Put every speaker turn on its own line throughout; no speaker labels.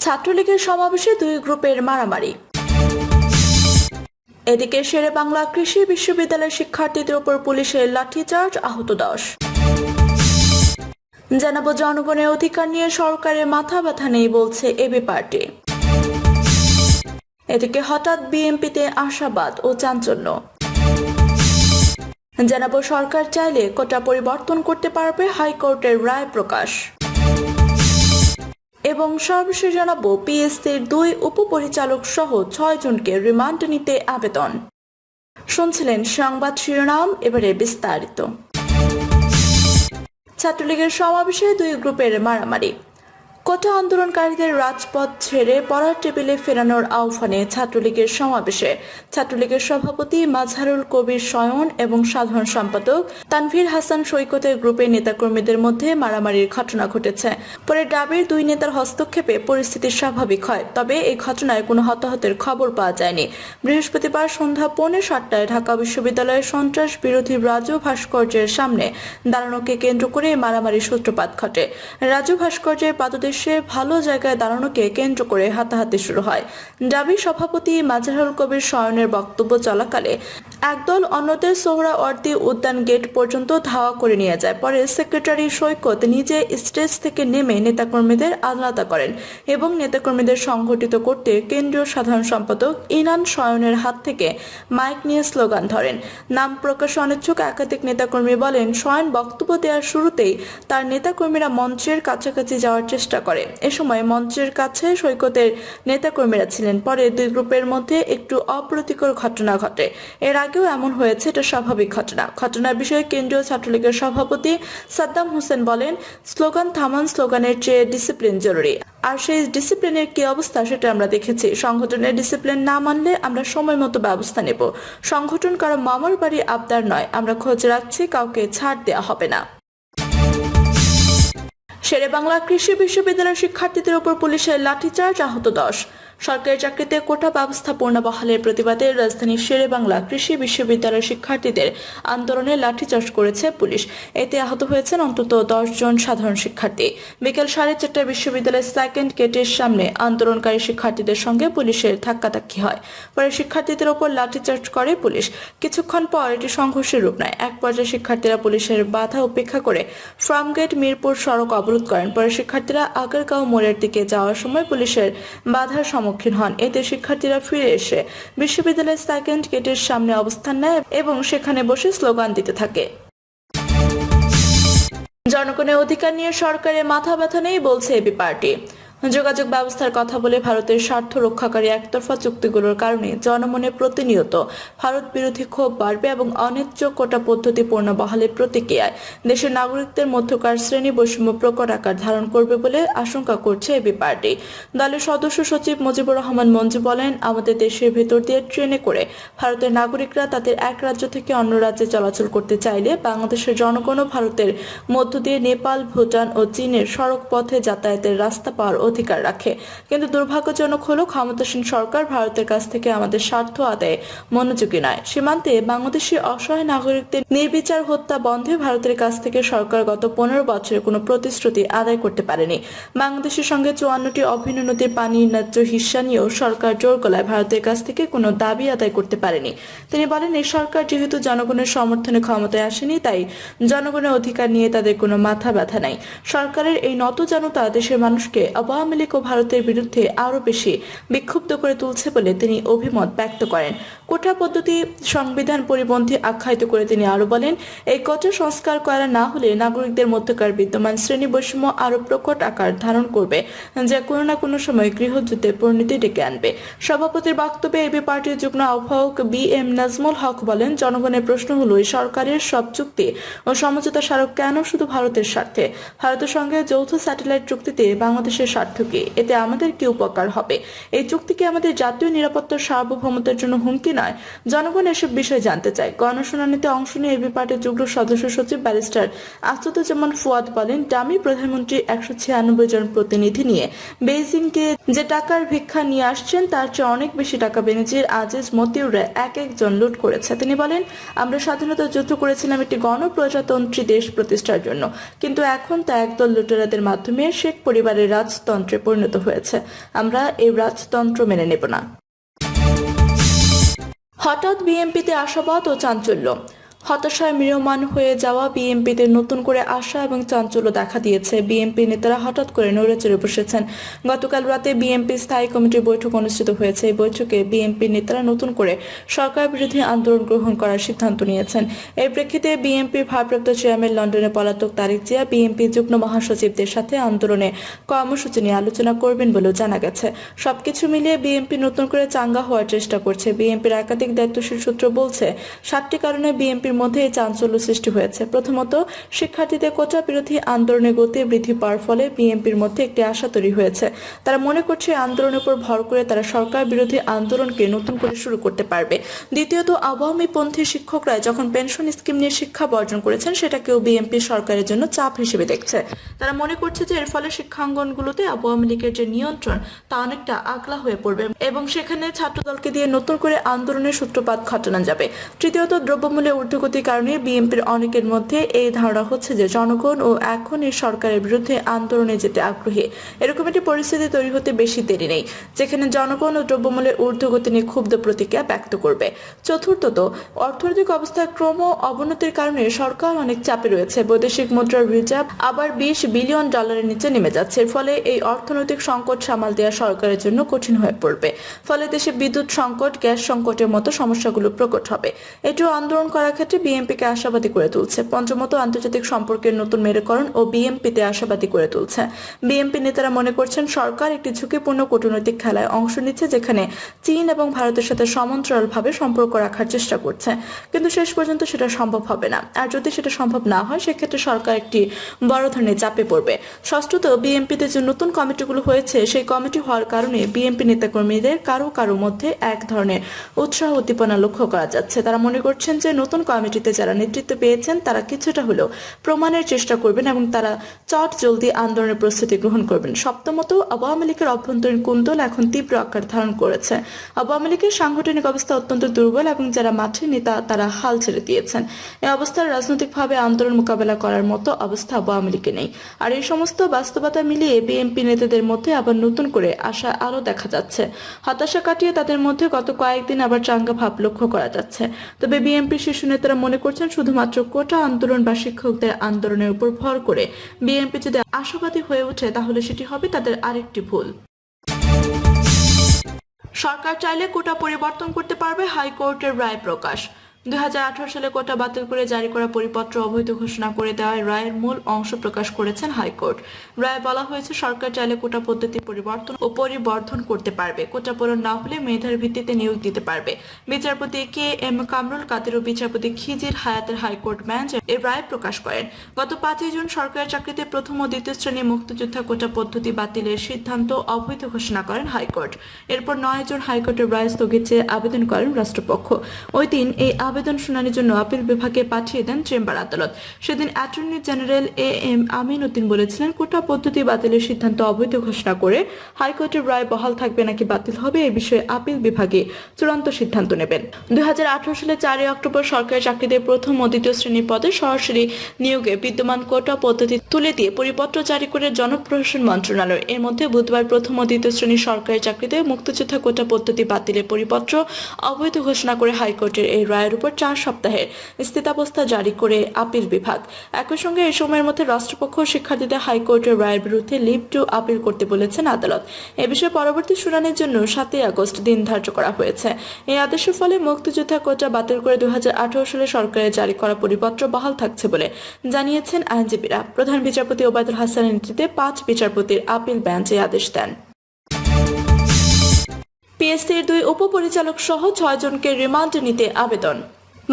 ছাত্রলীগের সমাবেশে দুই গ্রুপের মারামারি। এদিকে শেরে বাংলা কৃষি বিশ্ববিদ্যালয়ের শিক্ষার্থীদের উপর পুলিশের লাঠিচার্জ, আহত দশ। জানাব জনগণের অধিকার নিয়ে সরকারের মাথা ব্যথা নেই বলছে এবি পার্টি। এদিকে হঠাৎ বিএনপিতে আশাবাদ ও চাঞ্চল্য। জানাব সরকার চাইলে কোটা পরিবর্তন করতে পারবে হাইকোর্টের রায় প্রকাশ। এবং সর্বশেষ পিএসসির দুই উপপরিচালক সহ ছয়জনকে রিমান্ড নিতে আবেদন। শুনছিলেন সংবাদ শিরোনাম, এবারে বিস্তারিত। ছাত্রলীগের সমাবেশে দুই গ্রুপের মারামারি। কোটা আন্দোলনকারীদের রাজপথ ছেড়ে পড়ার টেবিলে ফেরানোর আহ্বানে ছাত্রলীগের সমাবেশে ছাত্রলীগের সভাপতি মাজহারুল কবির শয়ন এবং সাধারণ সম্পাদক তানভীর হাসান সৈকতের গ্রুপের নেতাকর্মীদের মধ্যে মারামারির ঘটনা ঘটেছে। পরে ডাবের দুই নেতার হস্তক্ষেপে পরিস্থিতি স্বাভাবিক হয়, তবে এই ঘটনায় কোনো হতাহতের খবর পাওয়া যায়নি। বৃহস্পতিবার সন্ধ্যা পৌনে সাতটায় ঢাকা বিশ্ববিদ্যালয়ের সন্ত্রাস বিরোধী রাজু ভাস্কর্যের সামনে দাঁড়ানোকে কেন্দ্র করে মারামারির সূত্রপাত ঘটে। রাজু ভাস্কর্যের পাদদেশে ভালো জায়গায় দাঁড়ানোকে কেন্দ্র করে হাতাহাতি শুরু হয়। ডাবি সভাপতি মাজহারুল কবির শয়নের বক্তব্য চলাকালে একদল অন্যদের সোহরা সোহরাওয়ার্দী উদ্যান গেট পর্যন্ত ধাওয়া করে নিয়ে যায়। পরে সেক্রেটারি সৈকত নিজে স্টেজ থেকে নেমে নেতাকর্মীদের আলাদা করেন এবং নেতাকর্মীদের সংগঠিত করতে কেন্দ্রীয় সাধারণ সম্পাদক ইনান শয়নের হাত থেকে মাইক নিয়ে স্লোগান ধরেন। নাম প্রকাশ অনিচ্ছুক একাধিক নেতাকর্মী বলেন, শয়ন বক্তব্য দেওয়ার শুরুতেই তার নেতাকর্মীরা মঞ্চের কাছাকাছি যাওয়ার চেষ্টা করে। এ সময় মঞ্চের কাছে সৈকতের নেতাকর্মীরা ছিলেন। পরে দুই গ্রুপের মধ্যে একটু অপ্রীতিকর ঘটনা ঘটে। এর আগেও এমন হয়েছে, এটা স্বাভাবিক ঘটনা। ঘটনার বিষয়ে কেন্দ্রীয় ছাত্রলীগের সভাপতি সাদ্দাম হোসেন বলেন, স্লোগান থামান স্লোগানের চেয়ে ডিসিপ্লিন জরুরি। আর সেই ডিসিপ্লিনের কি অবস্থা সেটা আমরা দেখেছি। সংগঠনের ডিসিপ্লিন না মানলে আমরা সময় মতো ব্যবস্থা নেব। সংগঠন কারও মামার বাড়ি আবদার নয়। আমরা খোঁজ রাখছি, কাউকে ছাড় দেওয়া হবে না। শেরে বাংলা কৃষি বিশ্ববিদ্যালয়ের শিক্ষার্থীদের উপর পুলিশের লাঠিচার্জ আহত দশ। সরকারি চাকরিতে কোটা ব্যবস্থাপনা বহালের প্রতিবাদে রাজধানীর শেরে বাংলা কৃষি বিশ্ববিদ্যালয়ের শিক্ষার্থীদের আন্দোলনে লাঠিচার্জ করেছে পুলিশ। এতে আহত হয়েছেন অন্তত দশ জন সাধারণ শিক্ষার্থী। বিকেল সাড়ে চারটায় বিশ্ববিদ্যালয়ের সেকেন্ড গেটের সামনে আন্দোলনকারী শিক্ষার্থীদের সঙ্গে পুলিশের ধাক্কাধাক্কি হয়। পরে শিক্ষার্থীদের ওপর লাঠিচার্জ করে পুলিশ। কিছুক্ষণ পর এটি সংঘর্ষের রূপ নেয়। এক পর্যায়ে শিক্ষার্থীরা পুলিশের বাধা উপেক্ষা করে ফার্মগেট মিরপুর সড়ক অবরোধ করেন। পরে শিক্ষার্থীরা আগারগাঁও মোড়ের দিকে যাওয়ার সময় পুলিশের বাধার সম্মুখীন হন। এতে শিক্ষার্থীরা ফিরে এসে বিশ্ববিদ্যালয়ের সেকেন্ড গেটের সামনে অবস্থান নেয় এবং সেখানে বসে স্লোগান দিতে থাকে। জনগণের অধিকার নিয়ে সরকারের মাথা ব্যথা নেই বলছে এবি পার্টি। যোগাযোগ ব্যবস্থার কথা বলে ভারতের স্বার্থ রক্ষাকারী একতরফা চুক্তিগুলোর কারণে জনমনে প্রতিনিয়ত ভারত বিরোধী ক্ষোভ বাড়বে এবং অনিচ্ছ কোটা পদ্ধতি পূর্ণ বহালের প্রতিক্রিয়ায় দেশের নাগরিকদের মধ্যকার শ্রেণি বৈষম্য প্রকট আকার ধারণ করবে বলে আশঙ্কা করছে এবি পার্টি। দলের সদস্য সচিব মুজিবুর রহমান মঞ্জু বলেন, আমাদের দেশের ভেতর দিয়ে ট্রেনে করে ভারতের নাগরিকরা তাদের এক রাজ্য থেকে অন্য রাজ্যে চলাচল করতে চাইলে বাংলাদেশের জনগণও ভারতের মধ্য দিয়ে নেপাল, ভুটান ও চীনের সড়ক পথে যাতায়াতের রাস্তা পাওয়ার অধিকার রাখে। কিন্তু দুর্ভাগ্যজনক হলো ক্ষমতাসীন সরকার ভারতের কাছ থেকে আমাদের স্বার্থ আদায়ে মনোযোগী নয়। সীমান্তে বাংলাদেশি অসহায় নাগরিকদের নির্বিচার হত্যা বন্ধে ভারতের কাছ থেকে সরকার গত পনেরো বছরে কোনো প্রতিশ্রুতি আদায় করতে পারেনি। বাংলাদেশের সঙ্গে চুয়ান্নটি অভিন্ন নদীর পানি ন্যায্য হিস্সা নিয়েও সরকার জোর গলায় ভারতের কাছ থেকে কোনো দাবি আদায় করতে পারেনি। তিনি বলেন, এই সরকার যেহেতু জনগণের সমর্থনে ক্ষমতায় আসেনি, তাই জনগণের অধিকার নিয়ে তাদের কোনো মাথা ব্যথা নাই। সরকারের এই নত জনতা দেশের মানুষকে আওয়ামী লীগ ও ভারতের বিরুদ্ধে আরও বেশি বিক্ষুব্ধ করে তুলছে বলে তিনি অভিমত ব্যক্ত করেন। কোটা পদ্ধতি সংবিধান পরিপন্থী আখ্যায়িত করে তিনি আরও বলেন, এই কোটা সংস্কার করা না হলে নাগরিকদের মধ্যকার বিদ্যমান শ্রেণি বৈষম্য আরও প্রকট আকার ধারণ করবে, যা কোনো না কোনো সময় গৃহযুদ্ধের পরিণতি ডেকে আনবে। সভাপতির বক্তব্যে এবি পার্টির যুগ্ম আহ্বায়ক বি এম নাজমুল হক বলেন, জনগণের প্রশ্ন হলো সরকারের সব চুক্তি ও সমঝোতা স্মারক কেন শুধু ভারতের স্বার্থে? ভারতের সঙ্গে যৌথ স্যাটেলাইট চুক্তিতে বাংলাদেশের স্বার্থ কি এতে আমাদের কি উপকার হবে? এই চুক্তি কি আমাদের জাতীয় নিরাপত্তার সার্বভৌমতার জন্য হুমকি নয়? জনগণ এসব বিষয়ে জানতে চায়। গণশুনানিতে অংশ নিয়ে এবি পার্টির যুগ্ম সদস্য সচিব ব্যারিস্টার আসাদুজ্জামান ফুয়াদ বলেন ডামি প্রধানমন্ত্রী একশো ছিয়ানব্বই জন প্রতিনিধি নিয়ে বেইজিংকে যে টাকার ভিক্ষা নিয়ে আসছেন, তার চেয়ে অনেক বেশি টাকা বেনিজির আজিজ মতিউররা এক একজন লুট করেছে। তিনি বলেন, আমরা স্বাধীনতা যুদ্ধ করেছিলাম একটি গণপ্রজাতন্ত্রী দেশ প্রতিষ্ঠার জন্য। কিন্তু এখন তা একদল লুটেরাদের মাধ্যমে শেখ পরিবারের রাজতন্ত্র রাজতন্ত্রে পরিণত হয়েছে। আমরা এই রাজতন্ত্র মেনে নেব না। হঠাৎ বিএনপিতে আশাবাদ ও চাঞ্চল্য। হতাশায় ম্রিয়মান হয়ে যাওয়া বিএনপিতে নতুন করে আশা এবং চাঞ্চল্য দেখা দিয়েছে। বিএনপি নেতারা হঠাৎ করে নড়েচড়ে বসেছেন গতকাল রাতে বিএনপি স্থায়ী কমিটির বৈঠক অনুষ্ঠিত হয়েছে। এই বৈঠকে বিএনপি নেতারা নতুন করে সরকার বিরোধী আন্দোলন গ্রহণ করার সিদ্ধান্ত নিয়েছেন। এর প্রেক্ষিতে বিএনপির ভারপ্রাপ্ত চেয়ারম্যান লন্ডনে পলাতক তারিক জিয়া, বিএনপি যুগ্ম মহাসচিবদের সাথে আন্দোলনে কর্মসূচি নিয়ে আলোচনা করবেন বলেও জানা গেছে। সবকিছু মিলিয়ে বিএনপি নতুন করে চাঙ্গা হওয়ার চেষ্টা করছে। বিএনপির একাধিক দায়িত্বশীল সূত্র বলছে, সাতটি কারণে বিএনপির মধ্যে এই চাঞ্চল্য সৃষ্টি হয়েছে। প্রথমত, শিক্ষার্থীদের কোটা বিরোধী আন্দোলনের গতি বৃদ্ধি পাওয়ার ফলে বিএনপির মধ্যে একটি আশা তৈরি হয়েছে। তারা মনে করছে আন্দোলনের উপর ভর করে তারা সরকার বিরোধী আন্দোলনকে নতুন করে শুরু করতে পারবে। দ্বিতীয়ত আওয়ামী পন্থী শিক্ষকরা যখন পেনশন স্কিম নিয়ে শিক্ষা বর্জন করেছেন সেটাকেও বিএনপি সরকারের জন্য চাপ হিসেবে দেখছে। তারা মনে করছে যে এর ফলে শিক্ষাঙ্গনগুলোতে আওয়ামী লীগের যে নিয়ন্ত্রণ, তা অনেকটা আগলা হয়ে পড়বে এবং সেখানে ছাত্রদলকে দিয়ে নতুন করে আন্দোলনের সূত্রপাত ঘটানো যাবে। তৃতীয়ত, দ্রব্যমূল্যের ঊর্ধ্বগতির কারণে বিএনপির অনেকের মধ্যে এই ধারণা হচ্ছে যে জনগণ ও এখন এই সরকারের বিরুদ্ধে আন্দোলনে যেতে আগ্রহী। এরকম একটি পরিস্থিতি তৈরি হতে বেশি দেরি নেই, যেখানে জনগণ ও দ্রব্যমূল্যের ঊর্ধ্বগতি নিয়ে ক্ষুব্ধ প্রতিক্রিয়া ব্যক্ত করবে। চতুর্থত, অর্থনৈতিক অবস্থার ক্রম অবনতির কারণে সরকার অনেক চাপে রয়েছে। বৈদেশিক মুদ্রার রিজার্ভ আবার বিশ বিলিয়ন ডলারের নিচে নেমে যাচ্ছে। ফলে এই অর্থনৈতিক সংকট সামাল দেওয়া সরকারের জন্য কঠিন হয়ে পড়বে। ফলে দেশে বিদ্যুৎ সংকট, গ্যাস সংকটের মতো সমস্যাগুলো প্রকট হবে। এটিও আন্দোলন করার বিএনপিকে আশাবাদী করে তুলছে। পঞ্চমত, আন্তর্জাতিক সম্পর্কের নতুন মেরুকরণ ও বিএনপিতে আশাবাদী করে তুলছে। বিএনপি নেতারা মনে করছেন, সরকার একটি ঝুঁকিপূর্ণ কূটনৈতিক খেলায় অংশ নিচ্ছে যেখানে চীন এবং ভারতের সাথে সমান্তরালভাবে সম্পর্ক রাখার চেষ্টা করছে। কিন্তু শেষ পর্যন্ত সেটা সম্ভব হবে না। আর যদি সেটা সম্ভব না হয়, সেক্ষেত্রে সরকার একটি বড় ধরনের চাপে পড়বে। ষষ্ঠত, বিএনপিতে যে নতুন কমিটিগুলো হয়েছে, সেই কমিটি হওয়ার কারণে বিএনপি নেতাকর্মীদের কারও কারও মধ্যে এক ধরনের উৎসাহ উদ্দীপনা লক্ষ্য করা যাচ্ছে। তারা মনে করছেন যে নতুন কমিটিতে যারা নেতৃত্ব পেয়েছেন, তারা কিছুটা হলেও প্রমাণের চেষ্টা করবেন এবং তারা চট জলদি আন্দোলনের প্রস্তুতি গ্রহণ করবেন। সপ্তমত আওয়ামী লীগের অভ্যন্তরীণ কুন্দল এখন তীব্র আকার ধারণ করেছে। আওয়ামী লীগের সাংগঠনিক অবস্থা অত্যন্ত দুর্বল এবং যারা মাঠের নেতা, তারা হাল ছেড়ে দিয়েছেন। এই অবস্থায় রাজনৈতিকভাবে আন্দোলন মোকাবেলা করার মতো অবস্থা আওয়ামী লীগে নেই। আর এই সমস্ত বাস্তবতা মিলিয়ে বিএনপি নেতাদের মধ্যে আবার নতুন করে আশা আলো দেখা যাচ্ছে। হতাশা কাটিয়ে তাদের মধ্যে গত কয়েকদিন আবার চাঙ্গা ভাব লক্ষ্য করা যাচ্ছে। তবে বিএনপি শীর্ষ নেতারা মনে করছেন শুধুমাত্র কোটা আন্দোলন বা শিক্ষকদের আন্দোলনের উপর ভর করে বিএনপি যদি আশাবাদী হয়ে ওঠে, তাহলে সেটি হবে তাদের আরেকটি ভুল। সরকার চাইলে কোটা পরিবর্তন করতে পারবে হাইকোর্টের রায় প্রকাশ। দুই হাজার আঠারো সালে কোটা বাতিল করে জারি করা পরিপত্র অবৈধ ঘোষণা করে দেওয়ায় রায়ের মূল অংশ প্রকাশ করেছেন হাইকোর্ট। রায় বলা হয়েছে, সরকার চাইলে কোটা পদ্ধতি পরিবর্তন ও পরিবর্ধন করতে পারবে। কোটা পূরণ না হলে মেধার ভিত্তিতে নিয়োগ দিতে পারবে। বিচারপতি কে এম কামরুল কাদের ও বিচারপতি খিজির হায়াতের হাইকোর্ট বেঞ্চ এর রায় প্রকাশ করেন। গত পাঁচই জুন সরকারি চাকরিতে প্রথম ও দ্বিতীয় শ্রেণি মুক্তিযোদ্ধা কোটা পদ্ধতি বাতিলের সিদ্ধান্ত অবৈধ ঘোষণা করেন হাইকোর্ট। এরপর নয় জুন হাইকোর্টের রায় স্থগিত চেয়ে আবেদন করেন রাষ্ট্রপক্ষ। ওই দিন এই আবেদন শুনানির জন্য আপিল বিভাগে পাঠিয়ে দেন চেম্বার আদালত। সেদিন attorney general A M Amin Uddin বলেছিলেন, কোটা পদ্ধতি বাতিলের সিদ্ধান্ত অবৈধ ঘোষণা করে হাইকোর্টের রায় বহাল থাকবে নাকি বাতিল হবে এ বিষয়ে আপিল বিভাগে চূড়ান্ত সিদ্ধান্ত নেবেন। দুই সালে চারই অক্টোবর সরকারি চাকরিদের প্রথম ও দ্বিতীয় শ্রেণির পদে সরাসরি নিয়োগে বিদ্যমান কোটা পদ্ধতি তুলে দিয়ে পরিপত্র জারি করে জনপ্রশাসন মন্ত্রণালয়। এর মধ্যে বুধবার প্রথম ও দ্বিতীয় শ্রেণির সরকারি চাকরিতে মুক্তিযোদ্ধা কোটা পদ্ধতি বাতিলের পরিপত্র অবৈধ ঘোষণা করে হাইকোর্টের এই রায়ের উপর চার সপ্তাহের স্থিতাবস্থা জারি করে আপিল বিভাগ। একই সঙ্গে এই সময়ের মধ্যে রাষ্ট্রপক্ষ শিক্ষার্থীদের হাইকোর্টের রায়ের বিরুদ্ধে লিভ টু আপিল করতে বলেছেন আদালত। এ বিষয়ে পরবর্তী শুনানির জন্য সাতই আগস্ট দিন ধার্য করা হয়েছে। এই আদেশের ফলে মুক্তিযোদ্ধা কোটা বাতিল করে দু হাজার আঠারো সালে সরকারের জারি করা পরিপত্র বহাল থাকছে বলে জানিয়েছেন আইনজীবীরা। প্রধান বিচারপতি ওবায়দুল হাসানের নেতৃত্বে পাঁচ বিচারপতির আপিল বেঞ্চ আদেশ দেন। পিএসসির দুই উপপরিচালক সহ ছয় জনকে রিমান্ড নিতে আবেদন।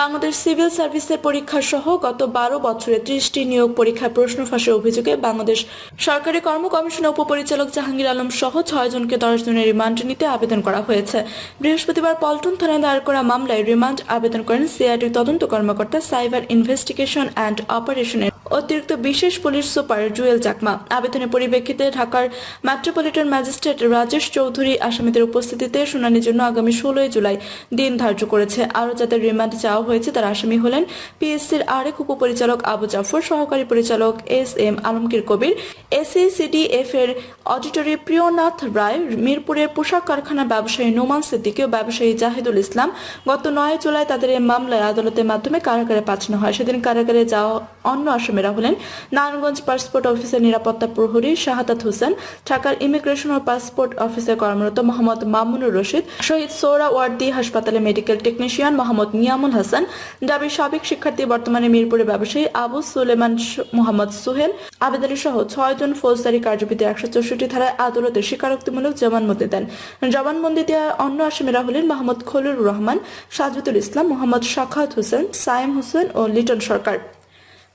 বাংলাদেশ সিভিল সার্ভিসের পরীক্ষা সহ গত বারো বছরে ত্রিশটি নিয়োগ পরীক্ষায় প্রশ্ন ফাঁসের অভিযোগে বাংলাদেশ সরকারি কর্ম কমিশনের উপপরিচালক জাহাঙ্গীর আলম সহ ছয় জনকে দশ দিনের রিমান্ড নিতে আবেদন করা হয়েছে। বৃহস্পতিবার পল্টন থানায় দায়ের করা মামলায় রিমান্ড আবেদন করেন সিআইডির তদন্ত কর্মকর্তা সাইবার ইনভেস্টিগেশন অ্যান্ড অপারেশনের অতিরিক্ত বিশেষ পুলিশ সুপার জুয়েল চাকমা। আবেদনের পরিপ্রেক্ষিতে ঢাকার মেট্রোপলিটন ম্যাজিস্ট্রেট রাজেশ চৌধুরী আসামিদের উপস্থিতিতে শুনানির জন্য আগামী ষোলোই জুলাই দিন ধার্য করেছে। আরও যাদের রিমান্ড চাওয়া হয়েছে, তারা আসামি হলেন পিএসসির আরেক উপপরিচালক আবু জাফর, সহকারী পরিচালক এস এম আলমগীর কবির এসএসিডিএফ এর অডিটরি প্রিয়নাথ রায়, মিরপুরের পোশাক কারখানার ব্যবসায়ী নোমান সিদ্দিকী ও ব্যবসায়ী জাহিদুল ইসলাম গত নয় জুলাই তাদের এই মামলায় আদালতের মাধ্যমে কারাগারে পাঠানো হয়। সেদিন কারাগারে যাওয়া অন্য আসামিরা হলেন নারায়ণগঞ্জ পাসপোর্ট অফিসের নিরাপত্তা প্রহরী শাহাদাত হোসেন, ঢাকার ইমিগ্রেশন ও পাসপোর্ট অফিসে কর্মরত মোহাম্মদ মামুনুর রশিদ, শহীদ সোহরা ওয়ার্দি হাসপাতালে মেডিকেল টেকনিশিয়ান মোহাম্মদ নিয়ামুল হাসান ডাবির সাবেক শিক্ষার্থী বর্তমানে মিরপুরে ব্যবসায়ী আবু সুলেমান মোহাম্মদ সোহেল আবেদনী সহ ছয়জন ফৌজদারি কার্যবিধি একশো চৌষট্টি ধারায় আদালতে স্বীকারোক্তিমূলক জবানবন্দি দেন। জবানবন্দি দেওয়া অন্য আসামিরা হলেন মোহাম্মদ খলিল রহমান, সাজুদুল ইসলাম, মোহাম্মদ শাখাত হোসেন সাইম হোসেন ও লিটন সরকার।